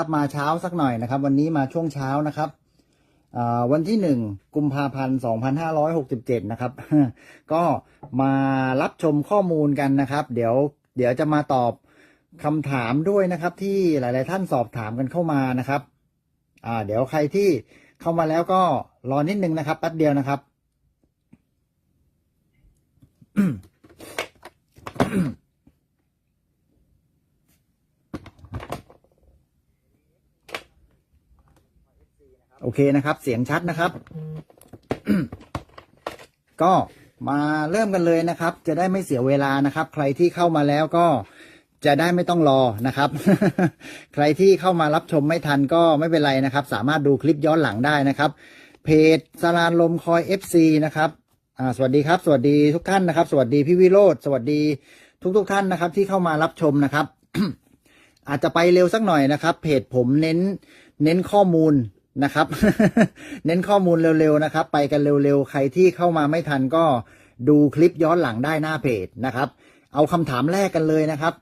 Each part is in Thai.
นะครับ มาเช้าสักหน่อยนะครับ วันนี้มาช่วงเช้านะครับวันที่หนึ่งกุมภาพันธ์สองพันห้าร้อยหกสิบเจ็ดนะครับ ก็มารับชมข้อมูลกันนะครับ เดี๋ยวเดี๋ยวจะมาตอบคำถามด้วยนะครับ ที่หลาย ๆ ท่านสอบถามกันเข้ามานะครับอ่าเดี๋ยวใครที่เข้ามาแล้วก็รอนิดนึงนะครับแป๊บเดียวนะครับ โอเคนะครับ เสียงชัดนะครับ ก็มาเริ่มกันเลยนะครับ จะได้ไม่เสียเวลานะครับ ใครที่เข้ามาแล้วก็จะได้ไม่ต้องรอนะครับ ใครที่เข้ามารับชมไม่ทันก็ไม่เป็นไรนะครับ สามารถดูคลิปย้อนหลังได้นะครับ เพจสารานลมคอย FC นะครับสวัสดีครับ สวัสดีทุกท่านนะครับ สวัสดีพี่วิโรธสวัสดีทุกทุกท่านนะครับ ที่เข้ามารับชมนะครับ อาจจะไปเร็วสักหน่อยนะครับ เพจผมเน้นเน้นข้อมูล นะครับ เน้นข้อมูลเร็วๆนะครับ ไปกันเร็วๆ ใครที่เข้ามาไม่ทันก็ดูคลิปย้อนหลังได้หน้าเพจนะครับ เอาคำถามแรกกันเลยนะครับ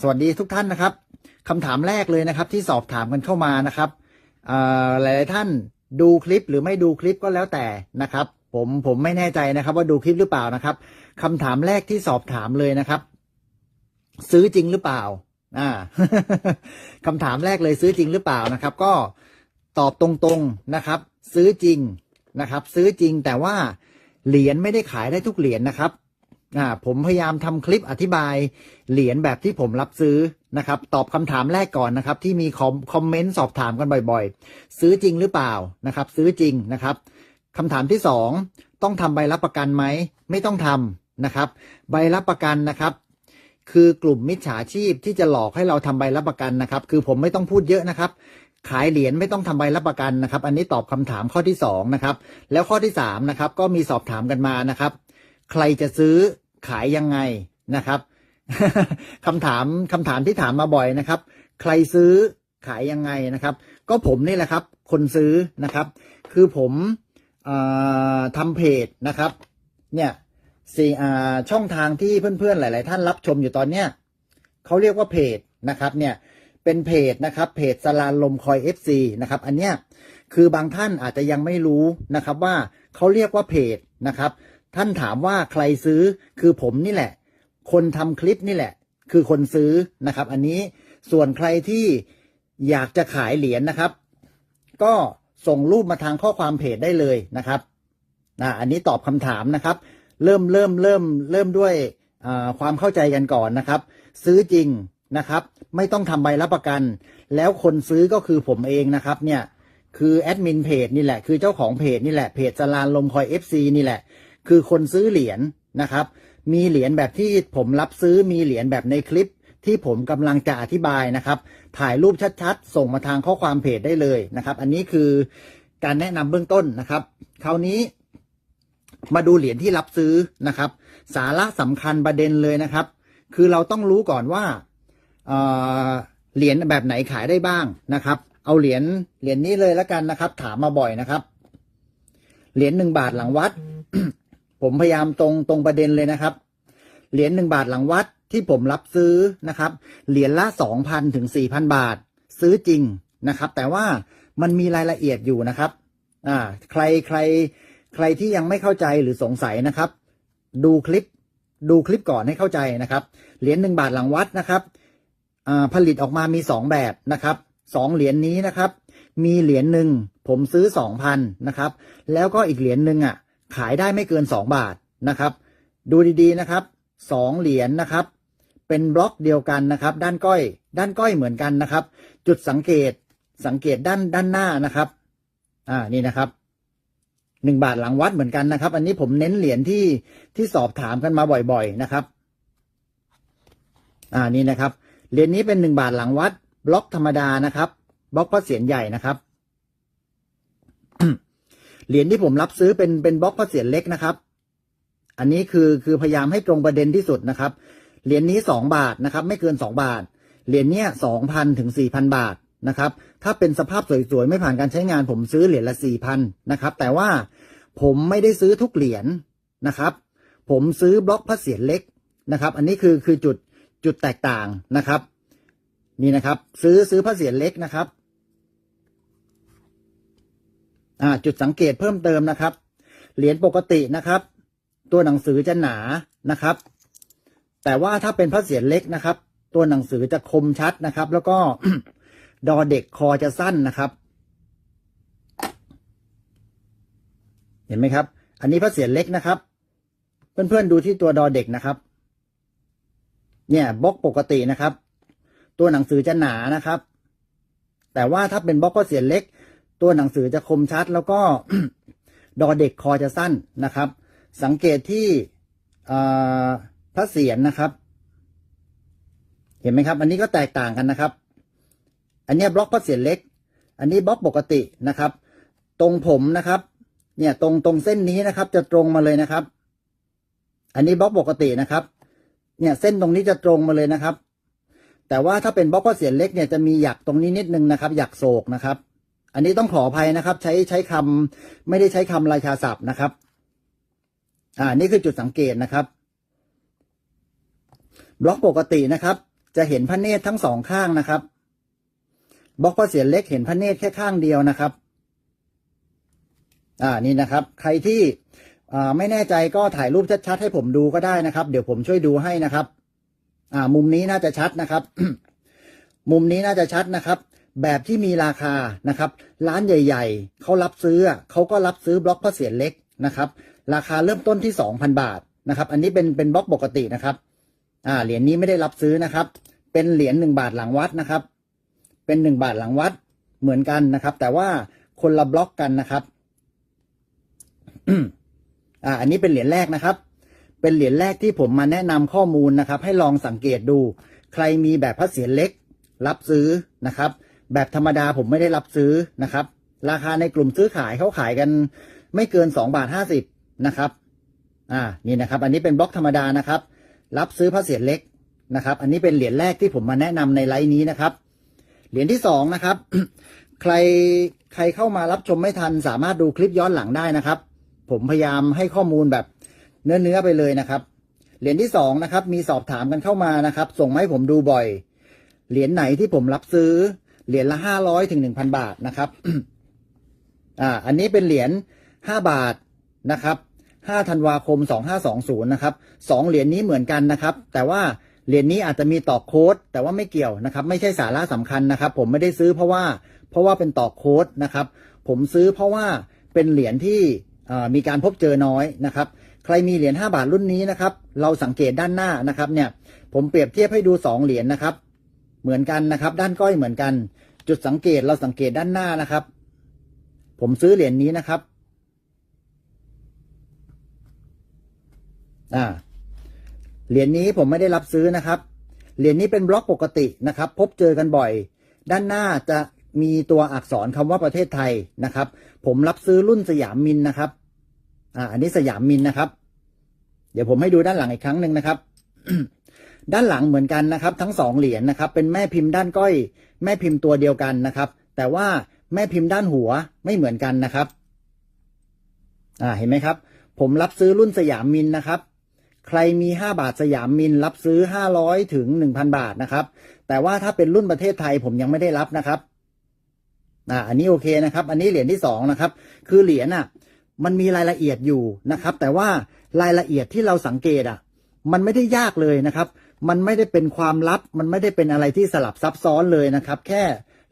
สวัสดีทุกท่านนะครับคำถามแรกเลยนะครับ ที่สอบถามกันเข้ามานะครับหลายๆท่านดูคลิปหรือไม่ดูคลิปก็แล้วแต่นะครับ ผมผมไม่แน่ใจนะครับ ว่าดูคลิปหรือเปล่านะครับคำถามแรกที่สอบถามเลยนะครับ ซื้อจริงหรือเปล่า อ่าคำถามแรกเลยซื้อจริงหรือเปล่านะครับ ก็ ตอบตรงๆนะครับ ซื้อจริงนะครับ ซื้อจริงแต่ว่าเหรียญไม่ได้ขายได้ทุกเหรียญนะครับอ่าผมพยายามทำคลิปอธิบายเหรียญแบบที่ผมรับซื้อนะครับ ตอบคำถามแรกก่อนนะครับ ที่มีคอมคอมเมนต์สอบถามกันบ่อยๆ ซื้อจริงหรือเปล่านะครับ ซื้อจริงนะครับคำถามที่สองต้องทำใบรับประกันไหมไม่ต้องทำนะครับ ใบรับประกันนะครับ คือกลุ่มมิจฉาชีพที่จะหลอกให้เราทำใบรับประกันนะครับ คือผมไม่ต้องพูดเยอะนะครับ ขายเหรียญไม่ต้องทำใบรับประกันนะครับ อันนี้ตอบคำถามข้อที่สองนะครับแล้วข้อที่สามนะครับก็มีสอบถามกันมานะครับ ใครจะซื้อขายยังไงนะครับคำถามคำถามที่ถามมาบ่อยนะครับ ใครซื้อขายยังไงนะครับ ก็ผมนี่แหละครับ คนซื้อนะครับ คือผมอ่าทำเพจนะครับ เนี่ยสี่ช่องทางที่เพื่อนๆหลาย ๆ ท่านรับชมอยู่ตอนเนี้ยเขาเรียกว่าเพจนะครับ เนี่ย เป็นเพจนะครับเพจสลานลมคอย FC นะครับอันเนี้ยคือบางท่านอาจจะยังไม่รู้นะครับว่าเขาเรียกว่าเพจนะครับ ท่านถามว่าใครซื้อคือผมนี่แหละ คนทำคลิปนี่แหละ คือคนซื้อนะครับ อันนี้ส่วนใครที่อยากจะขายเหรียญนะครับ ก็ส่งรูปมาทางข้อความเพจได้เลยนะครับอ่าอันนี้ตอบคำถามนะครับ เริ่มเริ่มเริ่มเริ่มด้วยความเข้าใจกันก่อนนะครับ ซื้อจริง นะครับ ไม่ต้องทำใบรับประกัน แล้วคนซื้อก็คือผมเองนะครับเนี่ยคือแอดมินเพจนี่แหละคือเจ้าของเพจนี่แหละเพจจรานลมคอย FC นี่แหละ คือคนซื้อเหรียญนะครับ มีเหรียญแบบที่ผมรับซื้อมีเหรียญแบบในคลิปที่ผมกำลังจะอธิบายนะครับ ถ่ายรูปชัดๆ ส่งมาทางข้อความเพจได้เลยนะครับ อันนี้คือการแนะนำเบื้องต้นนะครับ คราวนี้มาดูเหรียญที่รับซื้อนะครับ สาระสำคัญประเด็นเลยนะครับ คือเราต้องรู้ก่อนว่า เหรียญแบบไหนขายได้บ้างนะครับ เอาเหรียญเหรียญนี้เลยแล้วกันนะครับ ถามมาบ่อยนะครับ เหรียญหนึ่งบาทหลังวัด ผมพยายามตรงตรงประเด็นเลยนะครับ เหรียญหนึ่งบาทหลังวัดที่ผมรับซื้อนะครับ เหรียญละสองพันถึงสี่พันบาท ซื้อจริงนะครับ แต่ว่ามันมีรายละเอียดอยู่นะครับ อ่า ใครใคร ใครที่ยังไม่เข้าใจหรือสงสัยนะครับ ดูคลิป ดูคลิปก่อนให้เข้าใจนะครับ เหรียญหนึ่งบาทหลังวัดนะครับ ผลิตออกมามีสองแบบนะครับสองเหรียญนี้นะครับ มีเหรียญหนึ่งผมซื้อสองพันนะครับ แล้วก็อีกเหรียญหนึ่งอะ ขายได้ไม่เกินสองบาทนะครับ ดูดีๆนะครับสองเหรียญนะครับ เป็นบล็อกเดียวกันนะครับ ด้านก้อย ด้านก้อยเหมือนกันนะครับ จุดสังเกตสังเกตด้านด้านหน้านะครับ อ่านี่นะครับหนึ่งบาทหลังวัดเหมือนกันนะครับ อันนี้ผมเน้นเหรียญที่ที่สอบถามกันมาบ่อยๆนะครับ อ่านี่นะครับ เหรียญนี้เป็นหนึ่งบาทหลังวัด บล็อกธรรมดานะครับ บล็อกพระเศียรใหญ่นะครับเหรียญที่ผมรับซื้อเป็นเป็นบล็อกพระเศียรเล็กนะครับ อันนี้คือคือพยายามให้ตรงประเด็นที่สุดนะครับ เหรียญนี้สองบาทนะครับ ไม่เกินสองบาท เหรียญเนี้ยสองพันถึงสี่พันบาทนะครับ ถ้าเป็นสภาพสวยๆไม่ผ่านการใช้งาน ผมซื้อเหรียญละสี่พันนะครับ แต่ว่าผมไม่ได้ซื้อทุกเหรียญนะครับ ผมซื้อบล็อกพระเศียรเล็กนะครับ อันนี้คือคือจุด จุดแตกต่างนะครับ นี่นะครับ ซื้อซื้อพระเศียรเล็กนะครับอ่าจุดสังเกตเพิ่มเติมนะครับ เหรียญปกตินะครับ ตัวหนังสือจะหนานะครับ แต่ว่าถ้าเป็นพระเศียรเล็กนะครับ ตัวหนังสือจะคมชัดนะครับ แล้วก็ดอเด็กคอจะสั้นนะครับ เห็นไหมครับ อันนี้พระเศียรเล็กนะครับ เพื่อนๆดูที่ตัวดอเด็กนะครับ เนี่ยบล็อกปกตินะครับ ตัวหนังสือจะหนานะครับ แต่ว่าถ้าเป็นบล็อกพระเศียรเล็ก ตัวหนังสือจะคมชัด แล้วก็ดอเด็กคอจะสั้นนะครับ สังเกตที่พระเศียรนะครับ เห็นไหมครับ อันนี้ก็แตกต่างกันนะครับ อันนี้บล็อกพระเศียรเล็ก อันนี้บล็อกปกตินะครับ ตรงผมนะครับ เนี่ยตรงตรงเส้นนี้นะครับ จะตรงมาเลยนะครับ อันนี้บล็อกปกตินะครับ เนี่ยเส้นตรงนี้จะตรงมาเลยนะครับ แต่ว่าถ้าเป็นบล็อกพระเศียรเล็กเนี่ยจะมีหยักตรงนี้นิดนึงนะครับ หยักโศกนะครับ อันนี้ต้องขออภัยนะครับ ใช้ใช้คำไม่ได้ใช้คำราชาศัพท์นะครับ อ่า นี่คือจุดสังเกตนะครับ บล็อกปกตินะครับ จะเห็นพระเนตรทั้งสองข้างนะครับ บล็อกพระเศียรเล็กเห็นพระเนตรแค่ข้างเดียวนะครับ อ่านี่นะครับ ใครที่ ไม่แน่ใจก็ถ่ายรูปชัดๆให้ผมดูก็ได้นะครับ เดี๋ยวผมช่วยดูให้นะครับ อ่า มุมนี้น่าจะชัดนะครับ มุมนี้น่าจะชัดนะครับ แบบที่มีราคานะครับ ร้านใหญ่ ๆเขารับซื้อเขาก็รับซื้อบล็อกพระเศียรเล็กนะครับ ราคาเริ่มต้นที่สองพันบาทนะครับ อันนี้เป็นเป็นบล็อกปกตินะครับ อ่า เหรียญนี้ไม่ได้รับซื้อนะครับ เป็นเหรียญหนึ่งบาทหลังวัดนะครับ เป็นหนึ่งบาทหลังวัดเหมือนกันนะครับ แต่ว่าคนละบล็อกกันนะครับ อ่าอันนี้เป็นเหรียญแรกนะครับ เป็นเหรียญแรกที่ผมมาแนะนำข้อมูลนะครับ ให้ลองสังเกตดู ใครมีแบบพระเศียรเล็ก รับซื้อนะครับ แบบธรรมดาผมไม่ได้รับซื้อนะครับ ราคาในกลุ่มซื้อขายเขาขายกันไม่เกินสองบาทห้าสิบนะครับ อ่านี่นะครับ อันนี้เป็นบล็อกธรรมดานะครับ รับซื้อพระเศียรเล็กนะครับ อันนี้เป็นเหรียญแรกที่ผมมาแนะนำในไลน์นี้นะครับ เหรียญที่สองนะครับ ใครใครเข้ามารับชมไม่ทันสามารถดูคลิปย้อนหลังได้นะครับ ผมพยายามให้ข้อมูลแบบเนื้อเนื้อๆไปเลยนะครับ เหรียญที่สองนะครับ มีสอบถามกันเข้ามานะครับ ส่งมาให้ผมดูบ่อย เหรียญไหนที่ผมรับซื้อ เหรียญละห้าร้อยถึงหนึ่งพันบาทนะครับ อ่า อันนี้เป็นเหรียญห้าบาทนะครับห้าธันวาคมสองห้าสองศูนย์นะครับสองเหรียญนี้เหมือนกันนะครับ แต่ว่าเหรียญนี้อาจจะมีต่อโค้ดแต่ว่าไม่เกี่ยวนะครับ ไม่ใช่สาระสำคัญนะครับ ผมไม่ได้ซื้อเพราะว่า เพราะว่าเป็นต่อโค้ดนะครับ ผมซื้อเพราะว่าเป็นเหรียญที่ มีการพบเจอน้อยนะครับ ใครมีเหรียญ5บาทรุ่นนี้นะครับ เราสังเกตด้านหน้านะครับเนี่ย ผมเปรียบเทียบให้ดู 2 เหรียญนะครับ เหมือนกันนะครับ ด้านก้อยเหมือนกัน จุดสังเกตเราสังเกตด้านหน้านะครับ ผมซื้อเหรียญนี้นะครับ อ่า เหรียญนี้ผมไม่ได้รับซื้อนะครับ เหรียญนี้เป็นบล็อกปกตินะครับ พบเจอกันบ่อย ด้านหน้าจะ มีตัวอักษรคำว่าประเทศไทยนะครับ ผมรับซื้อรุ่นสยามมินนะครับ อ่า อันนี้สยามมินนะครับ เดี๋ยวผมให้ดูด้านหลังอีกครั้งหนึ่งนะครับด้านหลังเหมือนกันนะครับ ทั้งสองเหรียญนะครับ เป็นแม่พิมพ์ด้านก้อย แม่พิมพ์ตัวเดียวกันนะครับ แต่ว่าแม่พิมพ์ด้านหัวไม่เหมือนกันนะครับ อ่าเห็นไหมครับ ผมรับซื้อรุ่นสยามมินนะครับ ใครมี 5 บาทสยามมินรับซื้อ 500ถึง1,000 บาทนะครับ แต่ว่าถ้าเป็นรุ่นประเทศไทยผมยังไม่ได้รับนะครับ อ่าอันนี้โอเคนะครับ อันนี้เหรียญที่สองนะครับ คือเหรียญอะ มันมีรายละเอียดอยู่นะครับ แต่ว่ารายละเอียดที่เราสังเกตอะ มันไม่ได้ยากเลยนะครับ มันไม่ได้เป็นความลับ มันไม่ได้เป็นอะไรที่สลับซับซ้อนเลยนะครับ แค่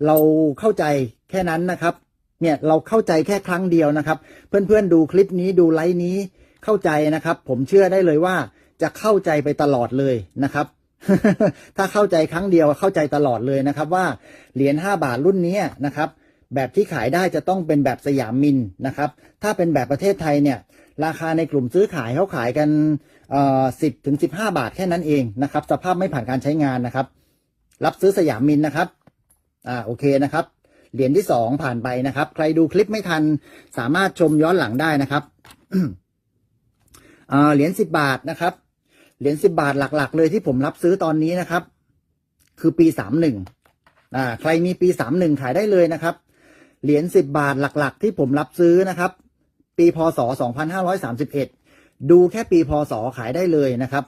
เราเข้าใจแค่นั้นนะครับ เนี่ยเราเข้าใจแค่ครั้งเดียวนะครับ เพื่อนๆดูคลิปนี้ดูไลฟ์นี้เข้าใจนะครับ ผมเชื่อได้เลยว่าจะเข้าใจไปตลอดเลยนะครับถ้าเข้าใจครั้งเดียวเข้าใจตลอดเลยนะครับ ว่าเหรียญ5บาทรุ่นนี้นะครับ แบบที่ขายได้จะต้องเป็นแบบสยามมินนะครับ ถ้าเป็นแบบประเทศไทยเนี่ย ราคาในกลุ่มซื้อขายเขาขายกันสิบถึงสิบห้าบาทแค่นั้นเองนะครับ สภาพไม่ผ่านการใช้งานนะครับ รับซื้อสยามมินนะครับ อ่าโอเคนะครับ เหรียญที่สองผ่านไปนะครับ ใครดูคลิปไม่ทันสามารถชมย้อนหลังได้นะครับเหรียญสิบบาทนะครับ เหรียญสิบาทหลัก ๆ เลยที่ผมรับซื้อตอนนี้นะครับ คือปีสามหนึ่งอ่าใครมีปีสามหนึ่งขายได้เลยนะครับ เหรียญสิบบาทหลัก ๆ ที่ผมรับซื้อนะครับ ปีพศสองพันห้าร้อยสามสิบเอ็ดดูแค่ปีพศขายได้เลยนะครับ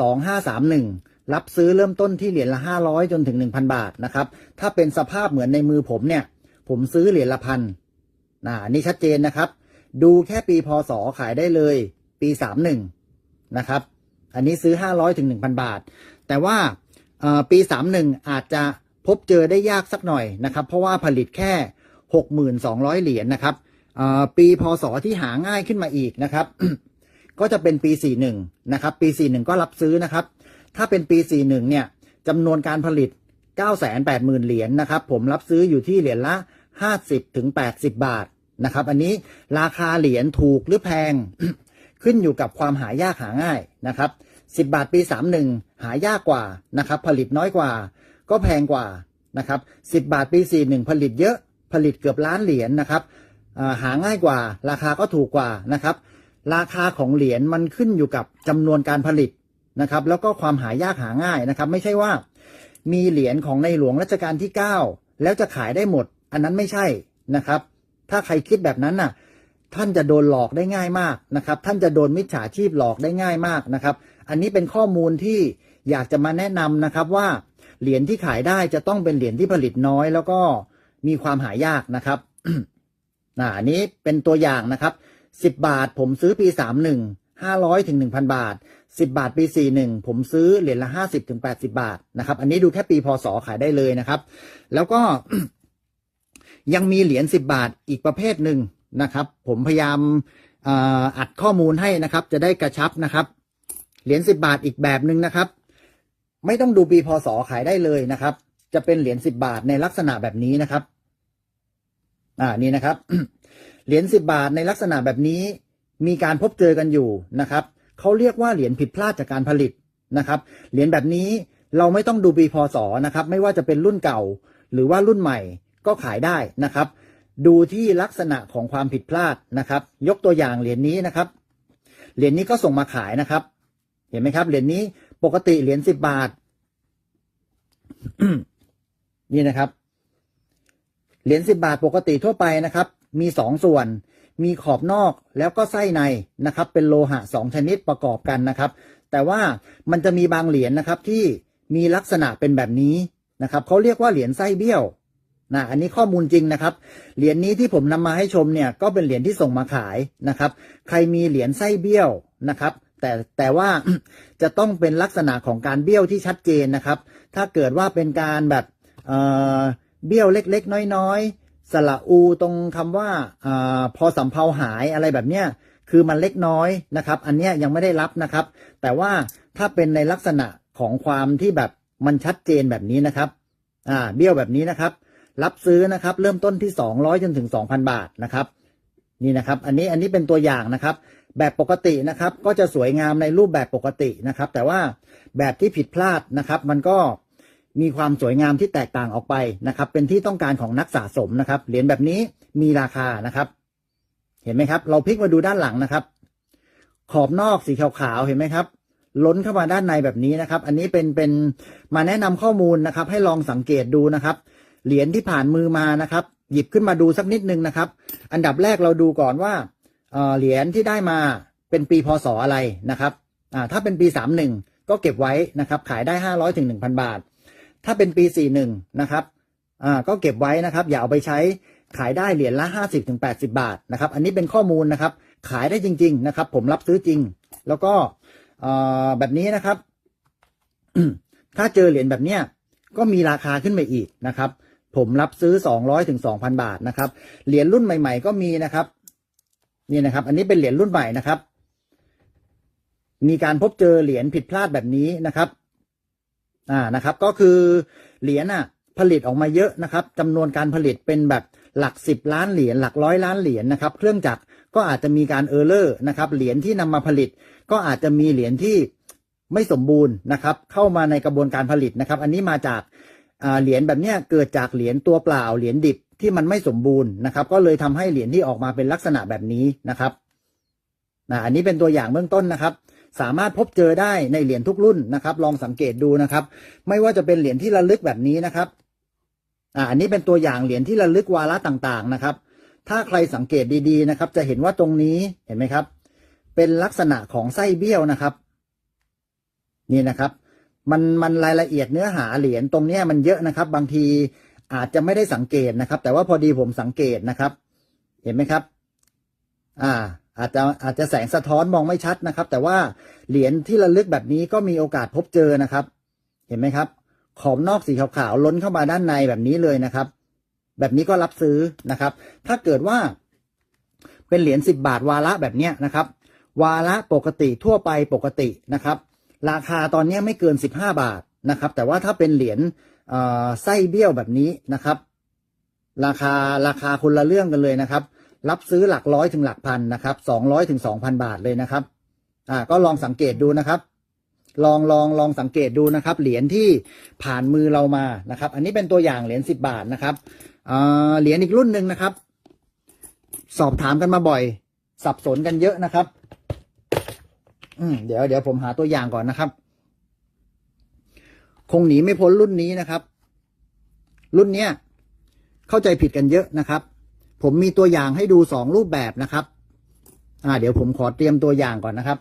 สองห้าสามหนึ่งรับซื้อเริ่มต้นที่เหรียญละ500จนถึง1,000บาทนะครับ ถ้าเป็นสภาพเหมือนในมือผมเนี่ย ผมซื้อเหรียญละพันนะนี่ชัดเจนนะครับ ดูแค่ปีพศขายได้เลย ปี31นะครับ อันนี้ซื้อ500ถึง1,000บาท แต่ว่าเอ่อปี31อาจจะพบเจอได้ยากสักหน่อยนะครับ เพราะว่าผลิตแค่ 6,200 เหรียญนะครับปีพศที่หาง่ายขึ้นมาอีกนะครับ ก็จะเป็นปี 41 นะครับ ปี 41 ก็รับซื้อนะครับ ถ้าเป็นปี 41 เนี่ยจำนวนการผลิต 980,000 เหรียญนะครับ ผมรับซื้ออยู่ที่เหรียญละ 50ถึง80 บาทนะครับ อันนี้ราคาเหรียญถูกหรือแพง ขึ้นอยู่กับความหายากหาง่ายนะครับ10 บาทปี 31 หายากกว่านะครับ ผลิตน้อยกว่า ก็แพงกว่านะครับ 10 บาทปี 41 ผลิตเยอะ ผลิตเกือบล้านเหรียญนะครับหาง่ายกว่า ราคาก็ถูกกว่านะครับ ราคาของเหรียญมันขึ้นอยู่กับจำนวนการผลิตนะครับ แล้วก็ความหายากหาง่ายนะครับ ไม่ใช่ว่า มีเหรียญของในหลวงรัชกาลที่ 9 แล้วจะขายได้หมด อันนั้นไม่ใช่นะครับ ถ้าใครคิดแบบนั้นน่ะ ท่านจะโดนหลอกได้ง่ายมากนะครับ ท่านจะโดนมิจฉาชีพหลอกได้ง่ายมากนะครับ อันนี้เป็นข้อมูลที่อยากจะมาแนะนำนะครับว่าเหรียญที่ขายได้จะต้องเป็นเหรียญที่ผลิตน้อย แล้วก็ มีความหายากนะครับอ่าอันนี้เป็นตัวอย่างนะครับ10บาทผมซื้อปี31 500ถึง1,000บาท10บาทปี41ผมซื้อเหรียญละ50ถึง80บาทนะครับ อันนี้ดูแค่ปีพศขายได้เลยนะครับ แล้วก็ยังมีเหรียญ10บาทอีกประเภทหนึ่งนะครับ ผมพยายามอ่ออัดข้อมูลให้นะครับ จะได้กระชับนะครับ เหรียญ10บาทอีกแบบหนึ่งนะครับ ไม่ต้องดูปีพศขายได้เลยนะครับ จะเป็นเหรียญ10บบาทในลักษณะแบบนี้นะครับ อ่านี่นะครับ เหรียญ10บาทในลักษณะแบบนี้มีการพบเจอกันอยู่นะครับเขาเรียกว่าเหรียญผิดพลาดจากการผลิตนะครับ เหรียญแบบนี้เราไม่ต้องดูปีพศนะครับ ไม่ว่าจะเป็นรุ่นเก่าหรือว่ารุ่นใหม่ก็ขายได้นะครับ ดูที่ลักษณะของความผิดพลาดนะครับ ยกตัวอย่างเหรียญนี้นะครับ เหรียญนี้ก็ส่งมาขายนะครับ เห็นไหมครับ เหรียญนี้ปกติเหรียญสิบบาท นี่นะครับ เหรียญสิบบาทปกติทั่วไปนะครับ มีสองส่วน มีขอบนอกแล้วก็ไส้ในนะครับ เป็นโลหะสองชนิดประกอบกันนะครับ แต่ว่ามันจะมีบางเหรียญนะครับที่มีลักษณะเป็นแบบนี้นะครับเขาเรียกว่าเหรียญไส้เบี้ยวนะอันนี้ข้อมูลจริงนะครับ เหรียญนี้ที่ผมนำมาให้ชมเนี่ยก็เป็นเหรียญที่ส่งมาขายนะครับ ใครมีเหรียญไส้เบี้ยวนะครับ แต่แต่ว่าจะต้องเป็นลักษณะของการเบี้ยวที่ชัดเจนนะครับ ถ้าเกิดว่าเป็นการแบบ เบี้ยวเล็ก ๆ น้อยๆ สระอูตรงคำว่าอพอสำเพาหายอะไรแบบเนี้ยคือมันเล็กน้อยนะครับ อันเนี้ยยังไม่ได้รับนะครับ แต่ว่าถ้าเป็นในลักษณะของความที่แบบมันชัดเจนแบบนี้นะครับอ่าเบี้ยวแบบนี้นะครับ รับซื้อนะครับ เริ่มต้นที่ 200จนถึง 2,000 บาทนะครับ นี่นะครับ อันนี้อันนี้เป็นตัวอย่างนะครับ แบบปกตินะครับ ก็จะสวยงามในรูปแบบปกตินะครับ แต่ว่าแบบที่ผิดพลาดนะครับ มันก็ มีความสวยงามที่แตกต่างออกไปนะครับ เป็นที่ต้องการของนักสะสมนะครับ เหรียญแบบนี้มีราคานะครับ เห็นไหมครับ เราพลิกมาดูด้านหลังนะครับ ขอบนอกสีขาวๆเห็นไหมครับ ล้นเข้ามาด้านในแบบนี้นะครับ อันนี้เป็นเป็นมาแนะนำข้อมูลนะครับ ให้ลองสังเกตดูนะครับ เหรียญที่ผ่านมือมานะครับ หยิบขึ้นมาดูสักนิดนึงนะครับ อันดับแรกเราดูก่อนว่าเหรียญที่ได้มาเป็นปีพศอะไรนะครับอ่าถ้าเป็นปี 31 ก็เก็บไว้นะครับ ขายได้ 500ถึง1,000 บาท ถ้าเป็นปี41นะครับอ่าก็เก็บไว้นะครับ อย่าเอาไปใช้ขายได้เหรียญละ50ถึง80บาทนะครับ อันนี้เป็นข้อมูลนะครับ ขายได้จริง ๆ นะครับ ผมรับซื้อจริง แล้วก็อ่อแบบนี้นะครับ ถ้าเจอเหรียญแบบเนี้ยก็มีราคาขึ้นไปอีกนะครับ ผมรับซื้อ200ถึง2,000บาทนะครับ เหรียญรุ่นใหม่ ๆ ก็มีนะครับ นี่นะครับ อันนี้เป็นเหรียญรุ่นใหม่นะครับ มีการพบเจอเหรียญผิดพลาดแบบนี้นะครับ อ่านะครับ ก็คือเหรียญอะผลิตออกมาเยอะนะครับจำนวนการผลิตเป็นแบบหลักสิบล้านเหรียญหลักร้อยล้านเหรียญนะครับ เครื่องจักรก็อาจจะมีการเออร์เลอร์นะครับเหรียญที่นำมาผลิต ก็อาจจะมีเหรียญที่ไม่สมบูรณ์นะครับ เข้ามาในกระบวนการผลิตนะครับ อันนี้มาจากเหรียญแบบนี้เกิดจากเหรียญตัวเปล่าเหรียญดิบที่มันไม่สมบูรณ์นะครับ ก็เลยทำให้เหรียญที่ออกมาเป็นลักษณะแบบนี้นะครับนะอันนี้เป็นตัวอย่างเบื้องต้นนะครับ สามารถพบเจอได้ในเหรียญทุกรุ่นนะครับ ลองสังเกตดูนะครับ ไม่ว่าจะเป็นเหรียญที่ระลึกแบบนี้นะครับอ่าอันนี้เป็นตัวอย่างเหรียญที่ระลึกวาระต่างๆนะครับ ถ้าใครสังเกตดีๆนะครับ จะเห็นว่าตรงนี้เห็นไหมครับ เป็นลักษณะของไส้เบี้ยวนะครับ นี่นะครับมันมันรายละเอียดเนื้อหาเหรียญตรงนี้มันเยอะนะครับ บางทีอาจจะไม่ได้สังเกตนะครับ แต่ว่าพอดีผมสังเกตนะครับ เห็นไหมครับ อ่า อาจจะอาจจะแสงสะท้อนมองไม่ชัดนะครับ แต่ว่าเหรียญที่ระลึกแบบนี้ก็มีโอกาสพบเจอนะครับ เห็นไหมครับ ขอบนอกสีขาวๆล้นเข้ามาด้านในแบบนี้เลยนะครับ แบบนี้ก็รับซื้อนะครับ ถ้าเกิดว่า เป็นเหรียญสิบบาทวาระแบบเนี้ยนะครับ วาระปกติทั่วไปปกตินะครับ ราคาตอนนี้ไม่เกินสิบห้าบาทนะครับ แต่ว่าถ้าเป็นเหรียญไส้เบี้ยวแบบนี้นะครับ ราคาราคาคนละเรื่องกันเลยนะครับ รับซื้อหลักร้อยถึงหลักพันนะครับสองร้อยถึงสองพันบาทเลยนะครับ อ่า ก็ลองสังเกตดูนะครับ ลองลองลองสังเกตดูนะครับ เหรียญที่ผ่านมือเรามานะครับ อันนี้เป็นตัวอย่างเหรียญสิบบาทนะครับอ่าเหรียญอีกรุ่นหนึ่งนะครับ สอบถามกันมาบ่อย สับสนกันเยอะนะครับ อืมเดี๋ยวเดี๋ยวผมหาตัวอย่างก่อนนะครับ คงหนีไม่พ้นรุ่นนี้นะครับ รุ่นเนี้ยเข้าใจผิดกันเยอะนะครับ ผมมีตัวอย่างให้ดูสองรูปแบบนะครับ อ่า เดี๋ยวผมขอเตรียมตัวอย่างก่อนนะครับ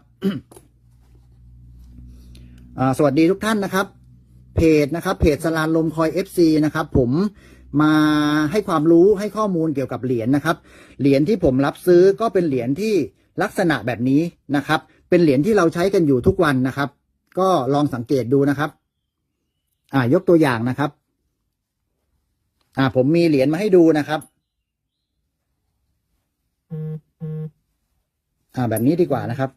สวัสดีทุกท่านนะครับ เพจนะครับ เพจสลานลมคอย FC นะครับ ผมมาให้ความรู้ให้ข้อมูลเกี่ยวกับเหรียญนะครับ เหรียญที่ผมรับซื้อก็เป็นเหรียญที่ลักษณะแบบนี้นะครับ เป็นเหรียญที่เราใช้กันอยู่ทุกวันนะครับ ก็ลองสังเกตดูนะครับ อ่ายกตัวอย่างนะครับ อ่า ผมมีเหรียญมาให้ดูนะครับ อ่าแบบนี้ดีกว่านะครับ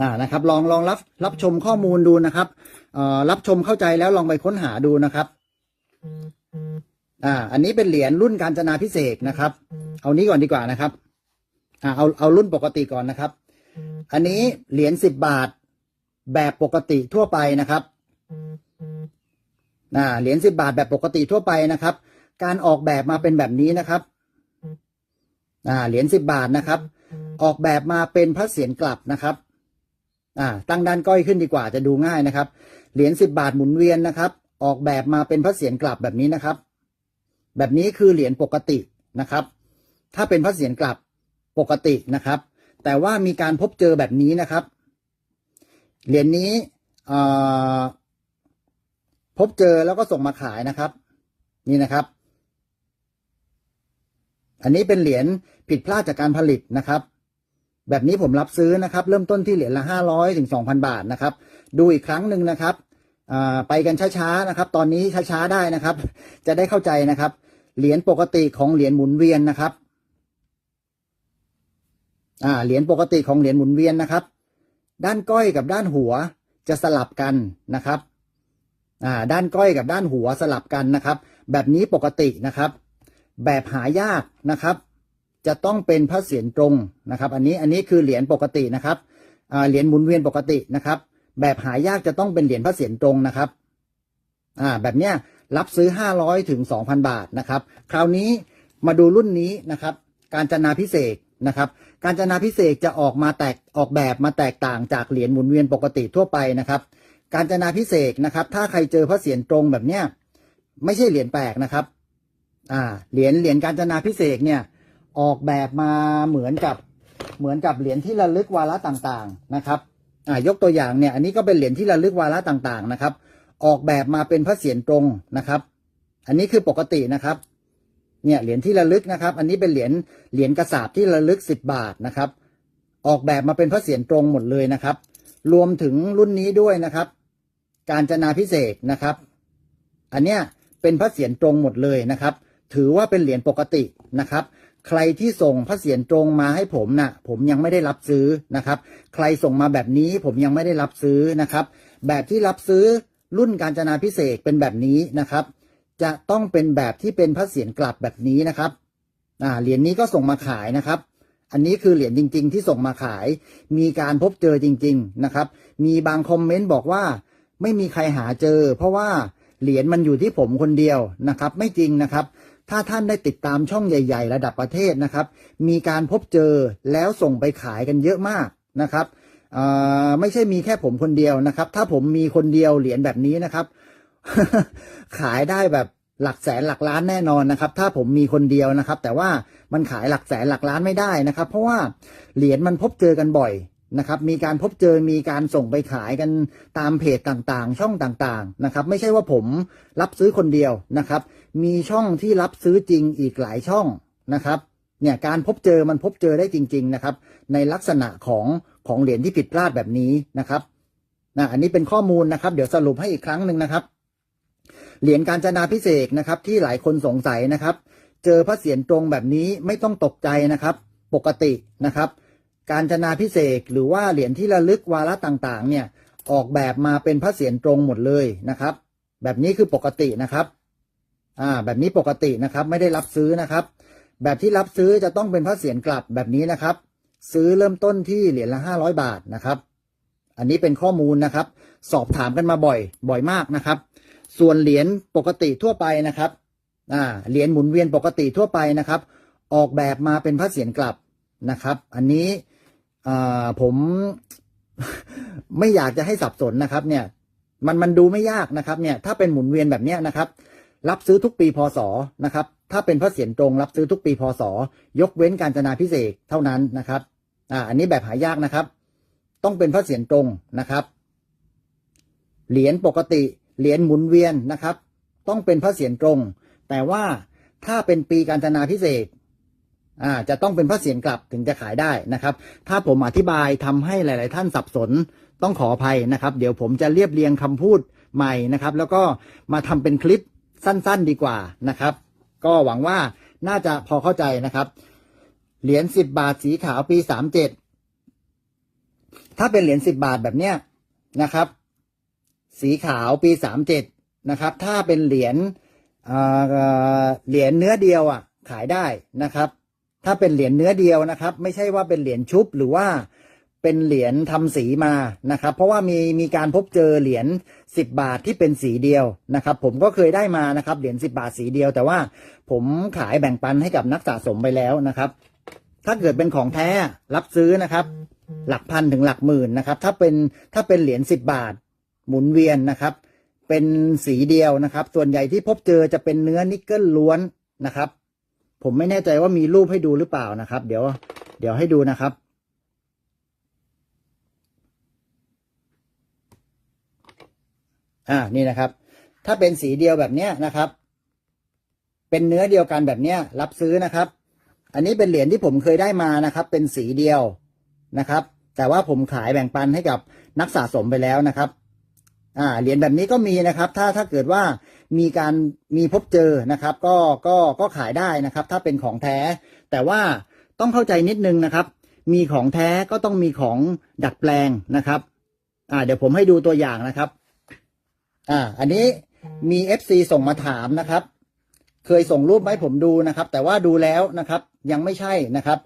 อ่านะครับ ลองลองรับรับชมข้อมูลดูนะครับเอ่อรับชมเข้าใจแล้วลองไปค้นหาดูนะครับ อ่า อันนี้เป็นเหรียญรุ่นการจนาพิเศษกนะครับ เอานี้ก่อนดีกว่านะครับ อ่าเอาเอารุ่นปกติก่อนนะครับ อันนี้เหรียญสิบบาทแบบปกติทั่วไปนะครับ อ่าเหรียญสิบาทแบบปกติทั่วไปนะครับ การออกแบบมาเป็นแบบนี้นะครับอ่าเหรียญสิบาทนะครับ ออกแบบมาเป็นพระเศียรกลับนะครับอ่าตั้งด้านก้อยขึ้นดีกว่าจะดูง่ายนะครับ เหรียญสิบบาทหมุนเวียนนะครับ ออกแบบมาเป็นพระเศียรกลับแบบนี้นะครับ แบบนี้คือเหรียญปกตินะครับ ถ้าเป็นพระเศียรกลับปกตินะครับ แต่ว่ามีการพบเจอแบบนี้นะครับ เหรียญนี้อ่อ พบเจอแล้วก็ส่งมาขายนะครับ นี่นะครับ อันนี้เป็นเหรียญผิดพลาดจากการผลิตนะครับ แบบนี้ผมรับซื้อนะครับ เริ่มต้นที่เหรียญละห้าร้อยถึงสองพันบาทนะครับ ดูอีกครั้งหนึ่งนะครับไปกันช้าๆนะครับ ตอนนี้ช้าๆได้นะครับ จะได้เข้าใจนะครับ เหรียญปกติของเหรียญหมุนเวียนนะครับอ่าเหรียญปกติของเหรียญหมุนเวียนนะครับ ด้านก้อยกับด้านหัวจะสลับกันนะครับ อ่าด้านก้อยกับด้านหัวสลับกันนะครับ แบบนี้ปกตินะครับ แบบหายากนะครับ จะต้องเป็นพระเศียรตรงนะครับ อันนี้อันนี้คือเหรียญปกตินะครับอ่าเหรียญหมุนเวียนปกตินะครับ แบบหายากจะต้องเป็นเหรียญพระเศียรตรงนะครับอ่าแบบเนี้ยรับซื้อห้าร้อยถึงสองพันบาทนะครับ คราวนี้มาดูรุ่นนี้นะครับ การจนาพิเศษนะครับ การจนาพิเศษจะออกมาแตกออกแบบมาแตกต่างจากเหรียญหมุนเวียนปกติทั่วไปนะครับ การจนาพิเศษนะครับ ถ้าใครเจอพระเศียรตรงแบบเนี้ยไม่ใช่เหรียญแปลกนะครับ อ่า เหรียญเหรียญการจนาพิเศษเนี่ย ออกแบบมาเหมือนกับเหมือนกับเหรียญที่ระลึกวาระต่างๆนะครับอ่ายกตัวอย่างเนี่ย อันนี้ก็เป็นเหรียญที่ระลึกวาระต่างๆนะครับ ออกแบบมาเป็นพระเศียรตรงนะครับ อันนี้คือปกตินะครับ เนี่ยเหรียญที่ระลึกนะครับ อันนี้เป็นเหรียญเหรียญกระสาบที่ระลึกสิบบาทนะครับ ออกแบบมาเป็นพระเศียรตรงหมดเลยนะครับ รวมถึงรุ่นนี้ด้วยนะครับ การจนาพิเศษนะครับ อันเนี้ยเป็นพระเศียรตรงหมดเลยนะครับ ถือว่าเป็นเหรียญปกตินะครับ ใครที่ส่งพระเศียรตรงมาให้ผมนะ่ะ ผมยังไม่ได้รับซื้อนะครับ ใครส่งมาแบบนี้ผมยังไม่ได้รับซื้อนะครับ แบบที่รับซื้อรุ่นการจนาพิเศษเป็นแบบนี้นะครับ จะต้องเป็นแบบที่เป็นพระเศียรกลับแบบนี้นะครับอ่าเหรียญนี้ก็ส่งมาขายนะครับ อันนี้คือเหรียญจริง ๆ ที่ส่งมาขาย มีการพบเจอจริง ๆนะครับ มีบางคอมเมนต์บอกว่า ไม่มีใครหาเจอ เพราะว่าเหรียญมันอยู่ที่ผมคนเดียวนะครับ ไม่จริงนะครับ ถ้าท่านได้ติดตามช่องใหญ่ ๆ ระดับประเทศนะครับ มีการพบเจอแล้วส่งไปขายกันเยอะมากนะครับไม่ใช่มีแค่ผมคนเดียวนะครับ ถ้าผมมีคนเดียวเหรียญแบบนี้นะครับ ขายได้แบบหลักแสนหลักล้านแน่นอนนะครับ ถ้าผมมีคนเดียวนะครับ แต่ว่ามันขายหลักแสนหลักล้านไม่ได้นะครับ เพราะว่าเหรียญมันพบเจอกันบ่อย นะครับ มีการพบเจอมีการส่งไปขายกันตามเพจต่างๆ ช่องต่างๆนะครับ ไม่ใช่ว่าผมรับซื้อคนเดียวนะครับ มีช่องที่รับซื้อจริงอีกหลายช่องนะครับเนี่ยการพบเจอมันพบเจอได้จริง ๆนะครับ ในลักษณะของของเหรียญที่ผิดพลาดแบบนี้นะครับนะอันนี้เป็นข้อมูลนะครับ เดี๋ยวสรุปให้อีกครั้งหนึ่งนะครับ เหรียญการจนาพิเศษนะครับ ที่หลายคนสงสัยนะครับ เจอพระเศียรตรงแบบนี้ไม่ต้องตกใจนะครับ ปกตินะครับ การจนาพิเศษหรือว่าเหรียญที่ระลึกวาระต่างๆ เนี่ยออกแบบมาเป็นพระเศียรตรงหมดเลยนะครับ แบบนี้คือปกตินะครับอ่าแบบนี้ปกตินะครับไม่ได้รับซื้อนะครับ แบบที่รับซื้อจะต้องเป็นพระเศียรกลับแบบนี้นะครับ ซื้อเริ่มต้นที่เหรียญละห้าร้อยบาทนะครับ อันนี้เป็นข้อมูลนะครับ สอบถามกันมาบ่อยบ่อยมากนะครับ ส่วนเหรียญปกติทั่วไปนะครับอ่าเหรียญหมุนเวียนปกติทั่วไปนะครับ ออกแบบมาเป็นพระเศียรกลับนะครับ อันนี้ ผมไม่อยากจะให้สับสนนะครับ เนี่ย มันมันดูไม่ยากนะครับ เนี่ย ถ้าเป็นหมุนเวียนแบบเนี้ยนะครับ รับซื้อทุกปีพศนะครับ ถ้าเป็นพระเศียรตรง รับซื้อทุกปีพศยกเว้นการจนาพิเศษเท่านั้นนะครับ อ่า อันนี้แบบหายากนะครับ ต้องเป็นพระเศียรตรงนะครับ เหรียญปกติเหรียญหมุนเวียนนะครับ ต้องเป็นพระเศียรตรง แต่ว่าถ้าเป็นปีการจนาพิเศษ อ่าจะต้องเป็นพระเศียรกลับถึงจะขายได้นะครับ ถ้าผมอธิบายทำให้หลาย ๆ ท่านสับสนต้องขออภัยนะครับ เดี๋ยวผมจะเรียบเรียงคำพูดใหม่นะครับ แล้วก็มาทำเป็นคลิปสั้น ๆ ดีกว่านะครับ ก็หวังว่าน่าจะพอเข้าใจนะครับ เหรียญสิบบาทสีขาวปีสามเจ็ดถ้าเป็นเหรียญสิบบาทแบบเนี้ยนะครับ สีขาวปีสามเจ็ดนะครับ ถ้าเป็นเหรียญเอ่อเหรียญเนื้อเดียวอะขายได้นะครับ ถ้าเป็นเหรียญเนื้อเดียวนะครับ ไม่ใช่ว่าเป็นเหรียญชุบหรือว่าเป็นเหรียญทำสีมานะครับ เพราะว่ามีมีการพบเจอเหรียญสิบบาทที่เป็นสีเดียวนะครับ ผมก็เคยได้มานะครับ เหรียญสิบาทสีเดียว แต่ว่าผมขายแบ่งปันให้กับนักสะสมไปแล้วนะครับ ถ้าเกิดเป็นของแท้รับซื้อนะครับ หลักพันถึงหลักหมื่นนะครับ ถ้าเป็นถ้าเป็นเหรียญสิบบาทหมุนเวียนนะครับ เป็นสีเดียวนะครับ ส่วนใหญ่ที่พบเจอจะเป็นเนื้อนิกเกิลล้วนนะครับ ผมไม่แน่ใจว่ามีรูปให้ดูหรือเปล่านะครับ เดี๋ยว เดี๋ยวให้ดูนะครับ อ่านี่นะครับ ถ้าเป็นสีเดียวแบบเนี้ยนะครับ เป็นเนื้อเดียวกันแบบเนี้ย รับซื้อนะครับ อันนี้เป็นเหรียญที่ผมเคยได้มานะครับ เป็นสีเดียวนะครับ แต่ว่าผมขายแบ่งปันให้กับนักสะสมไปแล้วนะครับ อ่าเหรียญแบบนี้ก็มีนะครับ ถ้าถ้าเกิดว่า มีการมีพบเจอนะครับ ก็ก็ก็ขายได้นะครับ ถ้าเป็นของแท้ แต่ว่าต้องเข้าใจนิดนึงนะครับ มีของแท้ก็ต้องมีของดัดแปลงนะครับอ่าเดี๋ยวผมให้ดูตัวอย่างนะครับอ่าอันนี้มี FC ส่งมาถามนะครับ เคยส่งรูปมาให้ผมดูนะครับ แต่ว่าดูแล้วนะครับ ยังไม่ใช่นะครับ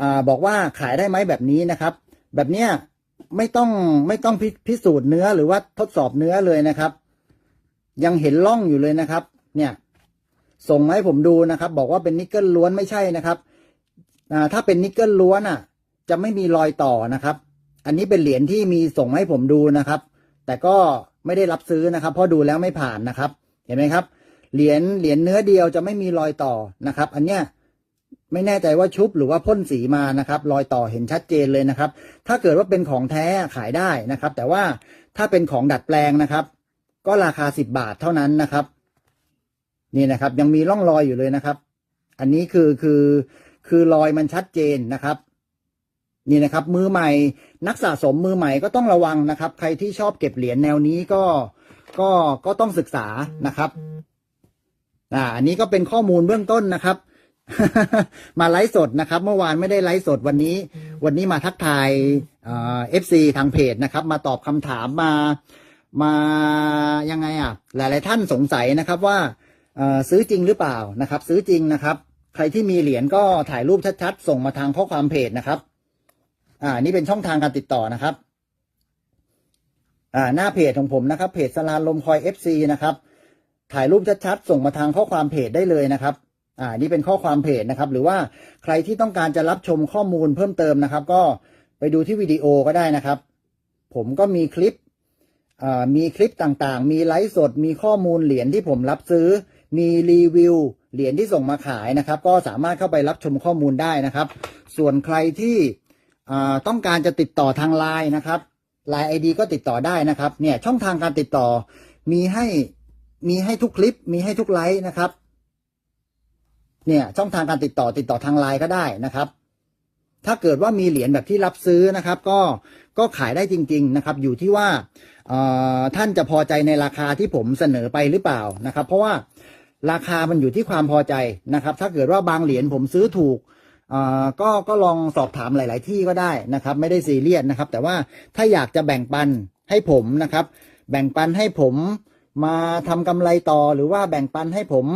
อ่าบอกว่าขายได้ไหมแบบนี้นะครับ แบบเนี้ยไม่ต้องไม่ต้องพิพิสูจน์เนื้อหรือว่าทดสอบเนื้อเลยนะครับ ยังเห็นร่องอยู่เลยนะครับ เนี่ย ส่งมาให้ผมดูนะครับ บอกว่าเป็นนิกเกิลล้วนไม่ใช่นะครับถ้าเป็นนิกเกิลล้วนอะ จะไม่มีรอยต่อนะครับ อันนี้เป็นเหรียญที่มีส่งมาให้ผมดูนะครับ แต่ก็ไม่ได้รับซื้อนะครับ เพราะดูแล้วไม่ผ่านนะครับ เห็นไหมครับ เหรียญเหรียญเนื้อเดียวจะไม่มีรอยต่อนะครับ อันเนี้ยไม่แน่ใจว่าชุบหรือว่าพ่นสีมานะครับ รอยต่อเห็นชัดเจนเลยนะครับ ถ้าเกิดว่าเป็นของแท้ขายได้นะครับ แต่ว่าถ้าเป็นของดัดแปลงนะครับ ก็ราคาสิบบาทเท่านั้นนะครับ นี่นะครับ ยังมีร่องรอยอยู่เลยนะครับ อันนี้คือคือคือรอยมันชัดเจนนะครับ นี่นะครับ มือใหม่นักสะสมมือใหม่ก็ต้องระวังนะครับ ใครที่ชอบเก็บเหรียญแนวนี้ก็ก็ก็ต้องศึกษานะครับอ่าอันนี้ก็เป็นข้อมูลเบื้องต้นนะครับ มาไลฟ์สดนะครับ เมื่อวานไม่ได้ไลฟ์สดวันนี้ วันนี้มาทักทายเอฟซีทางเพจนะครับ มาตอบคำถามมา มายังไงอะ หลาย ๆ ท่านสงสัยนะครับว่าซื้อจริงหรือเปล่านะครับ ซื้อจริงนะครับ ใครที่มีเหรียญก็ถ่ายรูปชัด ๆ ส่งมาทางข้อความเพจนะครับ อ่า นี่เป็นช่องทางการติดต่อนะครับ อ่า หน้าเพจของผมนะครับ เพจสลานลมคอย FC นะครับ ถ่ายรูปชัดๆส่งมาทางข้อความเพจได้เลยนะครับ อ่า นี่เป็นข้อความเพจนะครับ หรือว่าใครที่ต้องการจะรับชมข้อมูลเพิ่มเติมนะครับ ก็ไปดูที่วิดีโอก็ได้นะครับ ผมก็มีคลิป มีคลิปต่างๆ มีไลฟ์สด มีข้อมูลเหรียญที่ผมรับซื้อ มีรีวิวเหรียญที่ส่งมาขายนะครับ ก็สามารถเข้าไปรับชมข้อมูลได้นะครับ ส่วนใครที่ต้องการจะติดต่อทางไลน์นะครับไลน์ไอดีก็ติดต่อได้นะครับ เนี่ยช่องทางการติดต่อ มีให้มีให้ทุกคลิป มีให้ทุกไลฟ์นะครับ เนี่ยช่องทางการติดต่อติดต่อทางไลน์ก็ได้นะครับ ถ้าเกิดว่ามีเหรียญแบบที่รับซื้อนะครับ ก็ก็ขายได้จริง ๆนะครับ อยู่ที่ว่า ท่านจะพอใจในราคาที่ผมเสนอไปหรือเปล่านะครับ เพราะว่าราคามันอยู่ที่ความพอใจนะครับ ถ้าเกิดว่าบางเหรียญผมซื้อถูกก็ก็ลองสอบถามหลาย ๆ ที่ก็ได้นะครับ ไม่ได้ซีเรียสนะครับ แต่ว่าถ้าอยากจะแบ่งปันให้ผมนะครับ แบ่งปันให้ผมมาทำกำไรต่อ หรือว่าแบ่งปันให้ผม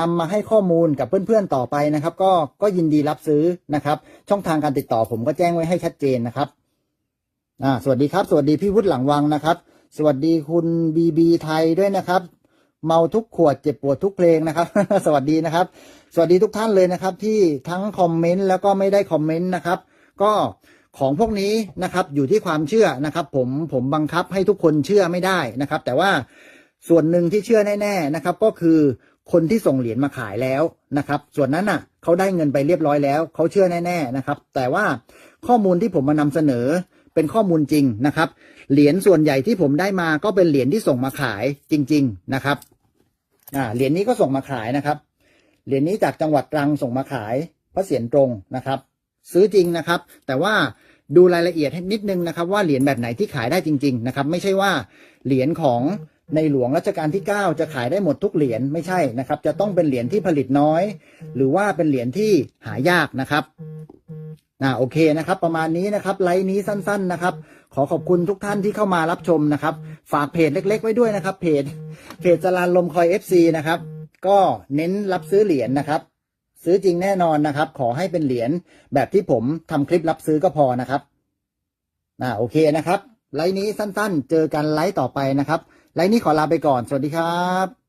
นำมาให้ข้อมูลกับเพื่อน ๆ ต่อไปนะครับ ก็ก็ยินดีรับซื้อนะครับ ช่องทางการติดต่อผมก็แจ้งไว้ให้ชัดเจนนะครับอ่าสวัสดีครับ สวัสดีพี่วุฒิหลังวังนะครับ สวัสดีคุณบีบีไทยด้วยนะครับ เมาทุกขวดเจ็บปวดทุกเพลงนะครับ สวัสดีนะครับ สวัสดีทุกท่านเลยนะครับ ที่ทั้งคอมเมนต์แล้วก็ไม่ได้คอมเมนต์นะครับ ก็ของพวกนี้นะครับอยู่ที่ความเชื่อนะครับ ผมผมบังคับให้ทุกคนเชื่อไม่ได้นะครับ แต่ว่าส่วนหนึ่งที่เชื่อแน่ ๆนะครับ ก็คือคนที่ส่งเหรียญมาขายแล้วนะครับ ส่วนนั้นน่ะเขาได้เงินไปเรียบร้อยแล้วเขาเชื่อแน่ ๆนะครับ แต่ว่าข้อมูลที่ผมมานำเสนอ เป็นข้อมูลจริงนะครับ เหรียญส่วนใหญ่ที่ผมได้มาก็เป็นเหรียญที่ส่งมาขายจริง ๆนะครับอ่าเหรียญนี้ก็ส่งมาขายนะครับ เหรียญนี้จากจังหวัดตรังส่งมาขายพระเศียรตรงนะครับ ซื้อจริงนะครับ แต่ว่าดูรายละเอียดให้นิดนึงนะครับ ว่าเหรียญแบบไหนที่ขายได้จริง ๆ นะครับ ไม่ใช่ว่าเหรียญของ ในหลวงรัชกาลที่ 9 จะขายได้หมดทุกเหรียญไม่ใช่นะครับ จะต้องเป็นเหรียญที่ผลิตน้อย หรือว่าเป็นเหรียญที่หายากนะครับอ่าโอเคนะครับ ประมาณนี้นะครับไลฟ์นี้สั้น ๆนะครับ ขอขอบคุณทุกท่านที่เข้ามารับชมนะครับ ฝากเพจเล็ก ๆ ไว้ด้วยนะครับ เพจเพจจรานลมคอย FC นะครับ ก็เน้นรับซื้อเหรียญนะครับ ซื้อจริงแน่นอนนะครับ ขอให้เป็นเหรียญแบบที่ผมทำคลิปรับซื้อก็พอนะครับอ่าโอเคนะครับ ไลฟ์นี้สั้น ๆ เจอกันไลฟ์ต่อไปนะครับ ไลน์นี้ขอลาไปก่อน สวัสดีครับ